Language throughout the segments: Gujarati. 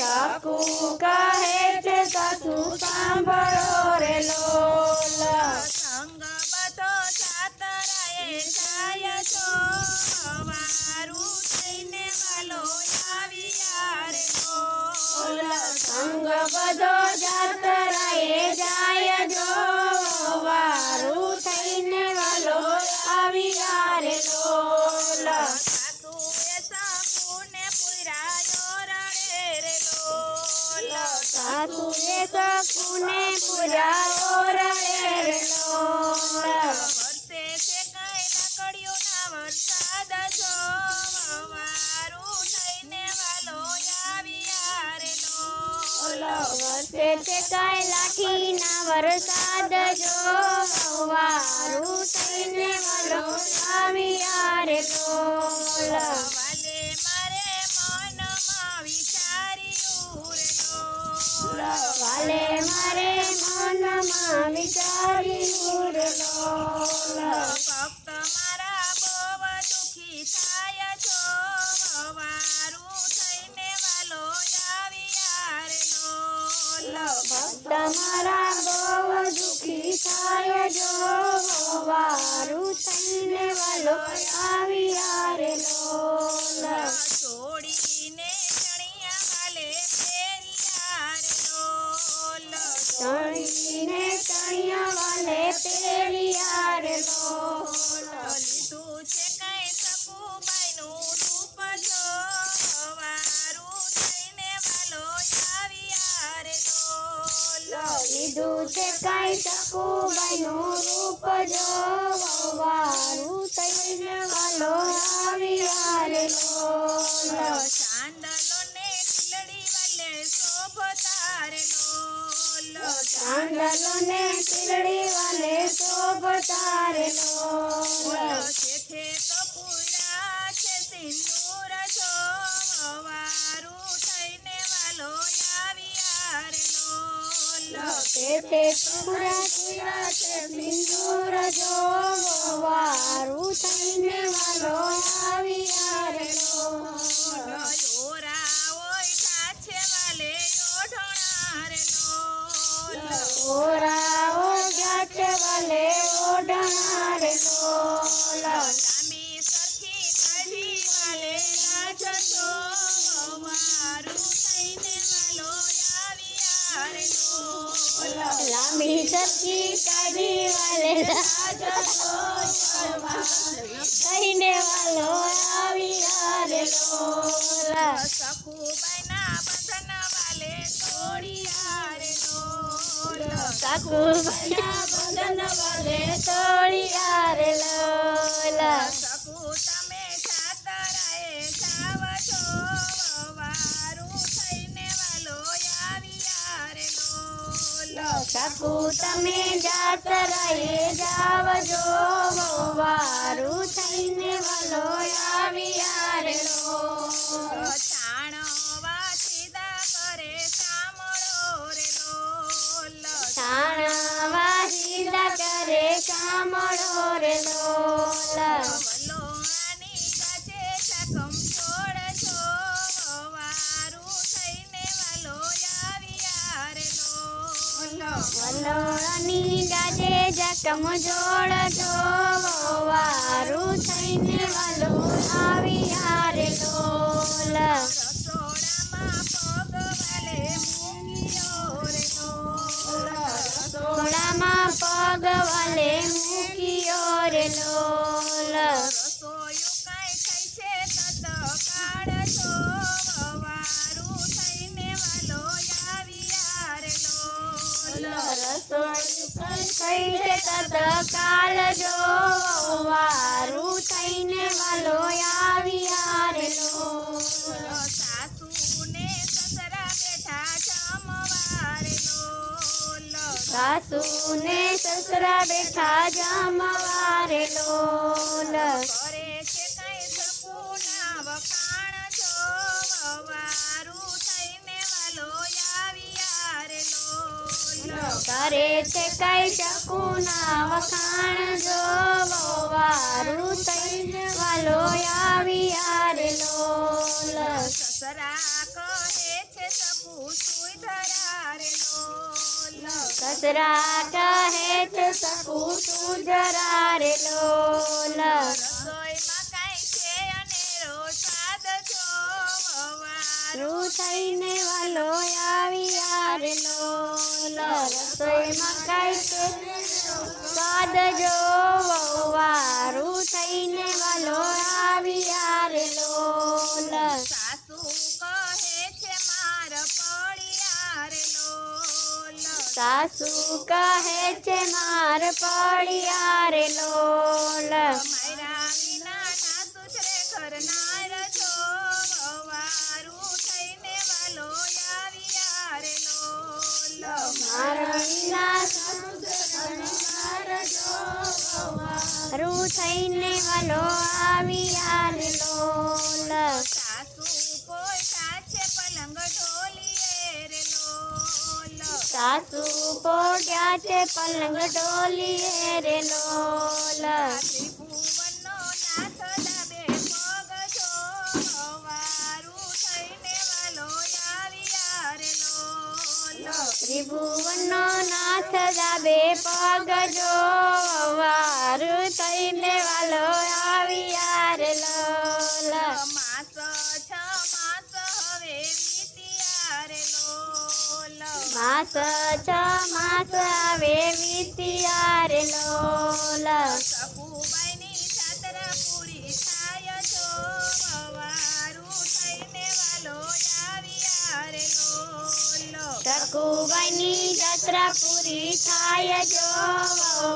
ટકુ કહે છે કશું સાંભળો. વારું થઈને વાલો આવ્યા રે લોલ વાલે મારે મનમાં વિચાર્યું રે વાલે મારે મનમાં વિચાર્યું રે મારા બહુ દુખી થાય છો વારું થઈને વાલો આવ્યા રે લોલ ભક્ત મારા થાય જો વારું થઈને વાલો આવ્યા રે લોલ ચાંદલો ને ચીલડી વાલે શોભતા રે લોલ છે તો પૂરા છે સિંદૂર છો. વારું થઈને વાલો આવ્યા રે લોલ તે પૂરા પૂરા છે સિંદૂર છો. વારું થઈને વાલો આવ્યા રે લોલ ઓરા ઓય કાછે વાલે ઓઢણા રે લોલ ઓરાઓ ગાછ વાલે ઓઢણા રે લોલ લાંબી સરખી કાઢી વાલે છો મારું થઈને વાલો આવી લોલ. લાંબી સખી કાઢી બના બંધન વાલે રે લોલ તમે જાતરાએ જાવ છો વારું થઈને વાલો આવ્યા રે લોલ સાકુ તમે જાતરાએ જાવજો વારું થઈને વાલો આવ્યા રે લોલ જકમ જોડજો વારું થઈને વાલો આવી હારે લોલ રસોઈ છે વારું થઈને વાલો આવ્યા રે લોલ સાસુને સસરા બેઠા જમવા રે લોલ સાસુ ને સસરા બેઠા જમવા છે કઈ ચકુના વખાણ જોવો વારું થઈ વાલો આવી આરે લોલ. સસરા કહે છે સપુ સુઈ ધરારે લોલ. સસરા કહે છે સપુ સુઈ ધરારે લોલ. વવારું રૂ થઈને વાલો આવી યાર લોલ રસોઈમાં કાંઈ છે સ્વાદ જો વારું થઈને વાલો આવી યાર લોલ સાસુ કહે છે માર પડી આરેલો સાસુ કહે છે માર પડી આરેલો મારા સાસુ પોડ્યા છે પલંગ ડોલીએ રે લોલ ત્રિભુવનનો નાથ દાબે પગ જો લોલ માસ છ માસ આવે વીત્યા રે લોલ સખુબાઈની જાત્રા પૂરી થાય જો વારું થઈને વાલો આવી યાર લોલ સકુબાઈની જાત્રા પૂરી થાય જો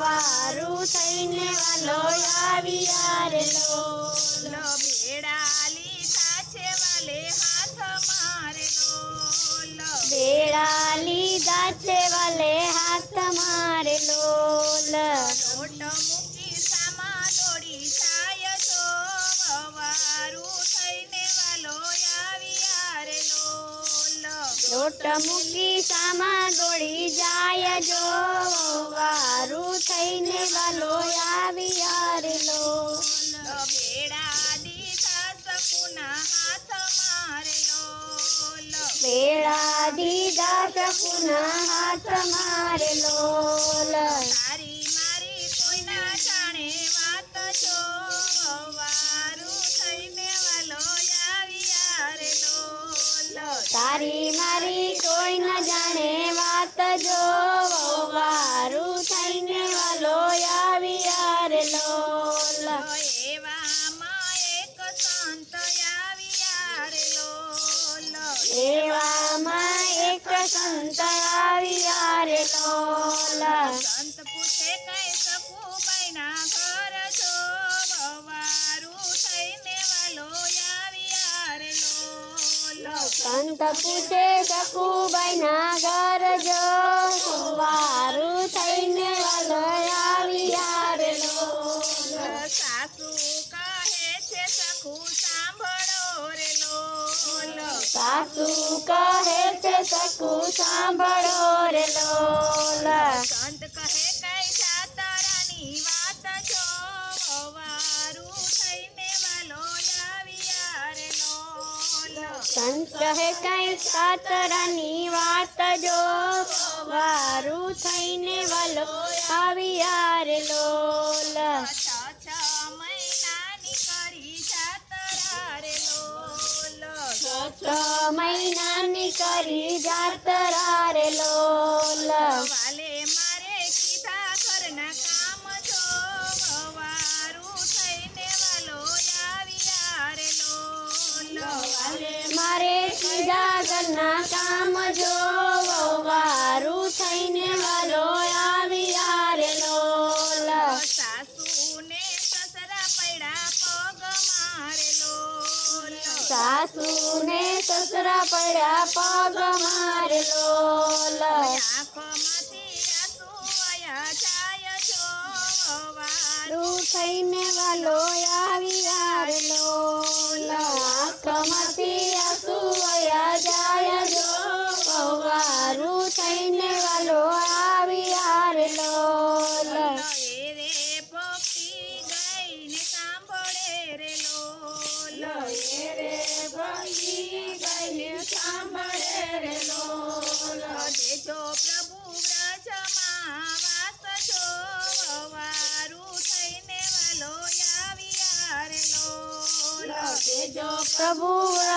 વારું થઈને વાલો આવી યાર લોલ લોટ મૂકી સામા દોડી જાય જો, વારું થઈને વાલો આવી હારેલો. ભેડા દીધા સકુના હાથ મારે લોલ બેડા દીધા સપુના હાથ મારેલો. તારી મારી કોઈના જાણે વાત જો વારું થઈને વાલો આવી યાર લોલ તારી એવામાં એક સંત આવી યાર લોલ સંત પૂછે કઈ શકું બૈના ઘર છો? ભવારું થઈને વાલો આવી યાર લોલ. સંત પૂછે સકુબાઈ બૈના ઘર જો ભવારું થઈને વાલો આવી સાસુ કહે છે સકુ સાંભળો રે લોલ. સંત કહે કઈ જાતરાની વાત જો? વારું થઈને વાલો આવી રે લોલ. સંત કહે કઈ સાતરાની વાત જો? વારું થઈને વાલો આવ્યા રે લોલ. છ મહિનાની કરી જાતરા રે લોલ. વાલે મારે કીધા ઘરના કામ જો વારું થઈને વાલો આવી રે લોલ. મારે સીધા ઘરના કામ જો વારું થઈને વાલો આવી રે લોલ. સાસુને સસરા પૈડા પગ મારે લોલ. સાસુ ને સસરા પડ્યા પગ મારલો થઈને વાલો આવી યાર લોલ Bravo.